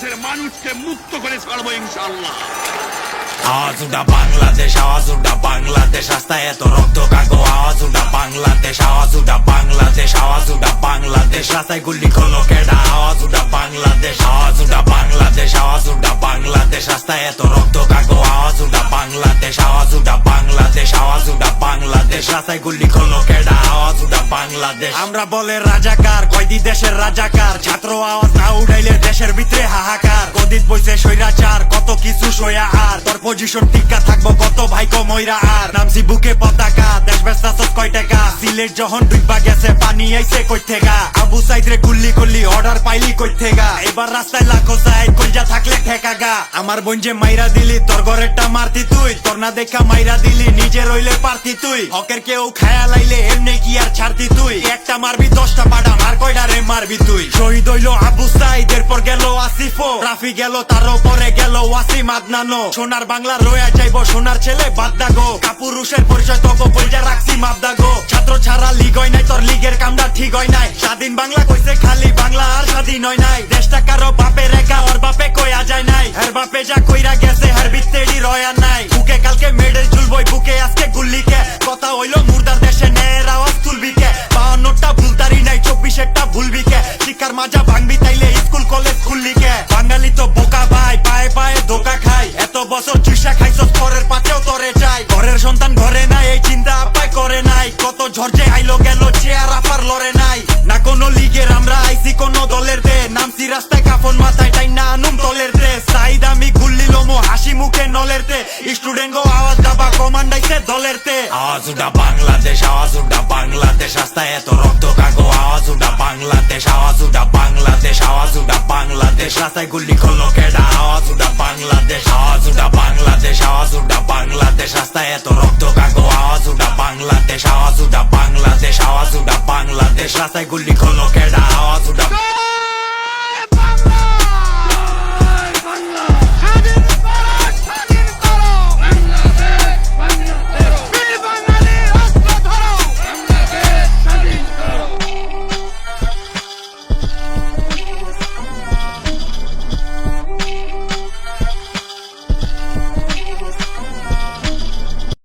বাংলাদেশের মানুষকে মুক্ত করে ছাড়বো ইনশাল্লাহ আওয়াজ উঠা বাংলাদেশ আওয়াজ উঠা বাংলাদেশ রাস্তায় এত রক্ত কাগো আওয়াজ উঠা বাংলাদেশ আওয়াজ উঠা বাংলাদেশ আওয়াজ উঠা বাংলাদেশ রাস্তায় গুলি খোলো কেডা আওয়াজ উঠা বাংলাদেশ আওয়াজ উঠা বাংলাদেশ আওয়াজ উঠা বাংলাদেশ রাস্তায় এত রক্ত কাগো আওয়াজ উঠা বাংলাদেশ আওয়াজ উঠা বাংলাদেশ আওয়াজ উঠা বাংলাদেশ রাস্তায় গুলি খোলো কেডা আওয়াজ উঠা বাংলাদেশ আমরা বলে রাজাকার কয়দি দেশের রাজাকার ছাত্র আওয়াজ না উঠাইলে দেশের গদিত বইছে স্বৈরাচার, কত কিছু সয়া আর। তোর পজিশন টিকা থাকব, কত ভাইকো ময়রা আর। নামছি বুকে পতাকা দেশ ব্যস্ত কয় টাকা। সিলেট যখন ডুববা গেছে, পানি আইছে কই থেকা? আবু সাইদ রে গুল্লি গুল্লি অর্ডার পাইলি কই থেকা? এবার রাস্তায় লাখো সাইড কলজা থাকলে ঠেকা গা। আমার বোন যে মাইরা দিলি, তোর ঘরেরটা মারতি তুই। তোর না দেখা মাইরা দিলি, নিজে রইলে পারতি তুই। হকের কেউ খায়া লাইলে এমনি কি আর ছাড়তি তুই? একটা মারবি, দশটা পাডা মার কয়টা রে মারবি তুই? শহীদ হইল আবু সাইদ এরপর গেল আসিফো রাফি গেল তার পরে গেল ওয়াসিম আদনানো সোনার বাংলা রয়ে যাইবো, সোনার ছেলে বাদদা গো। কাপুরুষের পরিচয় তবু বইজা রাখছি মাবদা গো। ছাত্র ছাড়া লিগ হয় নাই, তোর লিগের কামটা ঠিক হয় নাই। স্বাধীন বাংলা কইছে, খালি বাংলা আর স্বাধীন হয় নাই। দেশটা কারও বাপে রেখা ওর বাপে কইয়া যায় নাই। হের বাপে যা কইরা গেছে, হের বিত্তেডি রয়া নাই। বুকে কালকে মেডেল ঝুলবই, বুকে আজকে গুল্লিকে। কথা হইল শিক্ষার মাজা ভাঙবি তাইলে স্কুল, কলেজ খুললি কে? বাঙালি তো বোকা ভাই, পায়ে পায়ে ধোকা খাই। এত বছর চুষা খাইছ পরের পাতেও তরে চাই ঘরের সন্তান ঘরে নাই, এই চিন্তা আপায় করে নাই। কত ঝরঝে আইলো গেল, চেয়ার আপার লড়ে নাই। না কোনো লিগের আমরা আইছি, কোন দলের দে। নামছি রাস্তায় কাফন মাথায় টাই না আনুম দলের দে। সাইদ আমি গুল্লি লোমো, হাসি মুখে নলের তে স্টুডেন্ট গো আওয়াজ দাবা কমান্ডাইছে দলের তে আওয়াজ উঠা বাংলাদেশ, আওয়াজ উঠা বাংলাদেশ, রাস্তায় এত রক্ত কাগো আওয়াজ উঠা বাংলাদেশ। আওয়াজ উঠা বাংলাদেশ, আওয়াজ উঠা বাংলাদেশ। রাস্তায় গুলি করল কেডা? আওয়াজ উঠা বাংলাদেশ, আওয়াজ উঠা বাংলাদেশ, আওয়াজ উঠা বাংলাদেশ। রাস্তায় এত রক্ত কাকো আওয়াজ উঠা বাংলাদেশ, আওয়াজ উঠা বাংলাদেশ, আওয়াজ উঠা বাংলাদেশ। রাস্তায় গুলি করল কেডা? আওয়াজ উঠা